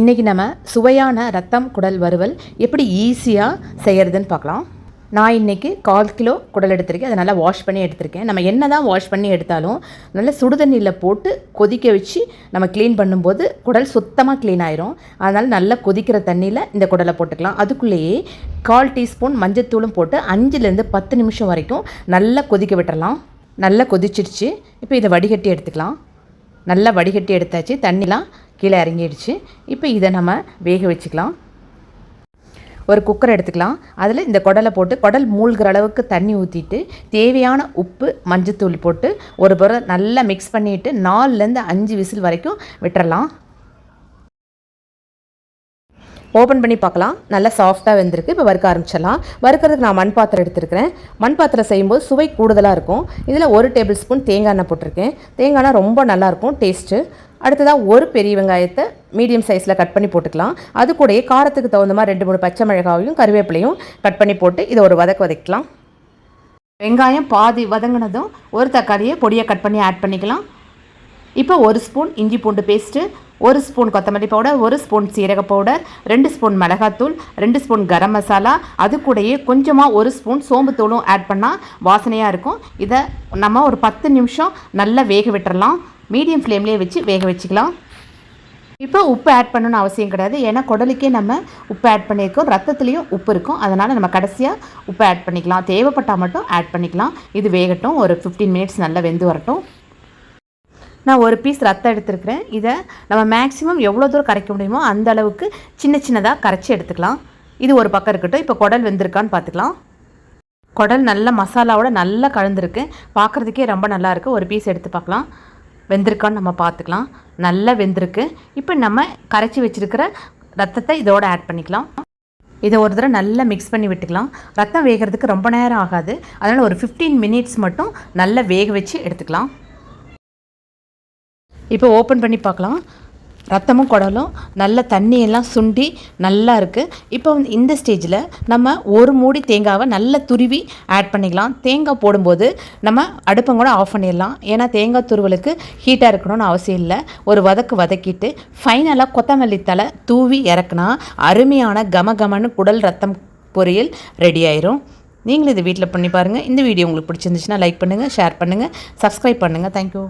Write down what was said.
இன்றைக்கி நம்ம சுவையான ரத்தம் குடல் வறுவல் எப்படி ஈஸியாக செய்கிறதுன்னு பார்க்கலாம். நான் இன்றைக்கி கால் கிலோ குடல் எடுத்திருக்கேன். அதை நல்லா வாஷ் பண்ணி எடுத்திருக்கேன். நம்ம என்ன தான் வாஷ் பண்ணி எடுத்தாலும் நல்லா சுடுதண்ணியில் போட்டு கொதிக்க வச்சு நம்ம க்ளீன் பண்ணும்போது குடல் சுத்தமாக க்ளீன் ஆயிரும். அதனால் நல்லா கொதிக்கிற தண்ணியில் இந்த குடலை போட்டுக்கலாம். அதுக்குள்ளேயே கால் டீஸ்பூன் மஞ்சத்தூளும் போட்டு அஞ்சுலேருந்து பத்து நிமிஷம் வரைக்கும் நல்லா கொதிக்க விட்டுறலாம். நல்லா கொதிச்சிடுச்சு இப்போ இதை வடிகட்டி எடுத்துக்கலாம். நல்லா வடிகட்டி எடுத்தாச்சு. தண்ணிலாம் கீழே இறங்கிடுச்சு. இப்போ இதை நம்ம வேக வச்சுக்கலாம். ஒரு குக்கர் எடுத்துக்கலாம். அதில் இந்த குடலை போட்டு குடல் மூழ்கிற அளவுக்கு தண்ணி ஊற்றிட்டு தேவையான உப்பு மஞ்சத்தூள் போட்டு ஒரு புற நல்லா மிக்ஸ் பண்ணிவிட்டு நாலுலேருந்து அஞ்சு விசில் வரைக்கும் விட்டுறலாம். ஓப்பன் பண்ணி பார்க்கலாம். நல்லா சாஃப்டாக வெந்திருக்கு. இப்போ வறுக்க ஆரம்பிச்சிடலாம். வறுக்கிறதுக்கு நான் மண் பாத்திரம் எடுத்துருக்கிறேன். மண் பாத்திரம் செய்யும்போது சுவை கூடுதலாக இருக்கும். இதில் ஒரு டேபிள் ஸ்பூன் தேங்காய் எண்ணெய் போட்டிருக்கேன். தேங்காய் எண்ணெய் ரொம்ப நல்லாயிருக்கும் டேஸ்ட்டு அடுத்ததாக ஒரு பெரிய வெங்காயத்தை மீடியம் சைஸில் கட் பண்ணி போட்டுக்கலாம். அது கூடயே காரத்துக்கு தகுந்த மாதிரி ரெண்டு மூணு பச்சை மிளகாவையும் கருவேப்பிலையும் கட் பண்ணி போட்டு இதை ஒரு வதக்க வதக்கலாம். வெங்காயம் பாதி வதங்கினதும் ஒரு தக்காளியை பொடியை கட் பண்ணி ஆட் பண்ணிக்கலாம். இப்போ ஒரு ஸ்பூன் இஞ்சி பூண்டு பேஸ்ட்டு ஒரு ஸ்பூன் கொத்தமல்லி பவுடர் ஒரு ஸ்பூன் சீரக பவுடர் ரெண்டு ஸ்பூன் மிளகாத்தூள் ரெண்டு ஸ்பூன் கரம் மசாலா. அது கூடயே கொஞ்சமாக ஒரு ஸ்பூன் சோம்புத்தூளும் ஆட் பண்ணால் வாசனையாக இருக்கும். இதை நம்ம ஒரு பத்து நிமிஷம் நல்லா வேக விட்டுறலாம். மீடியம் ஃப்ளேம்லேயே வச்சு வேக வச்சுக்கலாம். இப்போ உப்பு ஆட் பண்ணணும்னு அவசியம் கிடையாது. ஏன்னா குடலுக்கே நம்ம உப்பு ஆட் பண்ணியிருக்கோம். ரத்தத்துலேயும் உப்பு இருக்கும். அதனால் நம்ம கடைசியாக உப்பு ஆட் பண்ணிக்கலாம். தேவைப்பட்டால் மட்டும் ஆட் பண்ணிக்கலாம். இது வேகட்டும். ஒரு ஃபிஃப்டீன் மினிட்ஸ் நல்லா வெந்து வரட்டும். நான் ஒரு பீஸ் ரத்தம் எடுத்துருக்கிறேன். இதை நம்ம மேக்ஸிமம் எவ்வளோ தூரம் கரைக்க முடியுமோ அந்த அளவுக்கு சின்ன சின்னதாக கரைச்சி எடுத்துக்கலாம். இது ஒரு பக்கம் இருக்கட்டும். இப்போ குடல் வெந்திருக்கான்னு பார்த்துக்கலாம். குடல் நல்ல மசாலாவோட நல்லா கலந்துருக்கு. பார்க்குறதுக்கே ரொம்ப நல்லா இருக்குது ஒரு பீஸ் எடுத்து பார்க்கலாம். வெந்திருக்கான்னு நம்ம பார்த்துக்கலாம். நல்லா வெந்திருக்கு. இப்போ நம்ம கரைச்சி வச்சுருக்கிற ரத்தத்தை இதோட ஆட் பண்ணிக்கலாம். இதை ஒரு தடவை நல்லா மிக்ஸ் பண்ணி விட்டுக்கலாம். ரத்தம் வேகிறதுக்கு ரொம்ப நேரம் ஆகாது. அதனால் ஒரு ஃபிஃப்டீன் மினிட்ஸ் மட்டும் நல்லா வேக வச்சு எடுத்துக்கலாம். இப்போ ஓப்பன் பண்ணி பார்க்கலாம். ரத்தமும் குடலும் நல்ல தண்ணியெல்லாம் சுண்டி நல்லா இருக்குது இப்போ வந்து இந்த ஸ்டேஜில் நம்ம ஒரு மூடி தேங்காவை நல்லா துருவி ஆட் பண்ணிக்கலாம். தேங்காய் போடும்போது நம்ம அடுப்பம் கூட ஆஃப் பண்ணிடலாம். ஏன்னா தேங்காய் துருவலுக்கு ஹீட்டாக இருக்கணும்னு அவசியம் இல்லை. ஒரு வதக்கு வதக்கிட்டு ஃபைனலாக கொத்தமல்லி தலை தூவி இறக்குனா அருமையான கம கமன்னு குடல் ரத்தம் பொரியல் ரெடி ஆயிரும். நீங்களும் இதை வீட்டில் பண்ணி பாருங்கள் இந்த வீடியோ உங்களுக்கு பிடிச்சிருந்துச்சுன்னா லைக் பண்ணுங்கள் ஷேர் பண்ணுங்கள் சப்ஸ்கிரைப் பண்ணுங்கள் தேங்க்யூ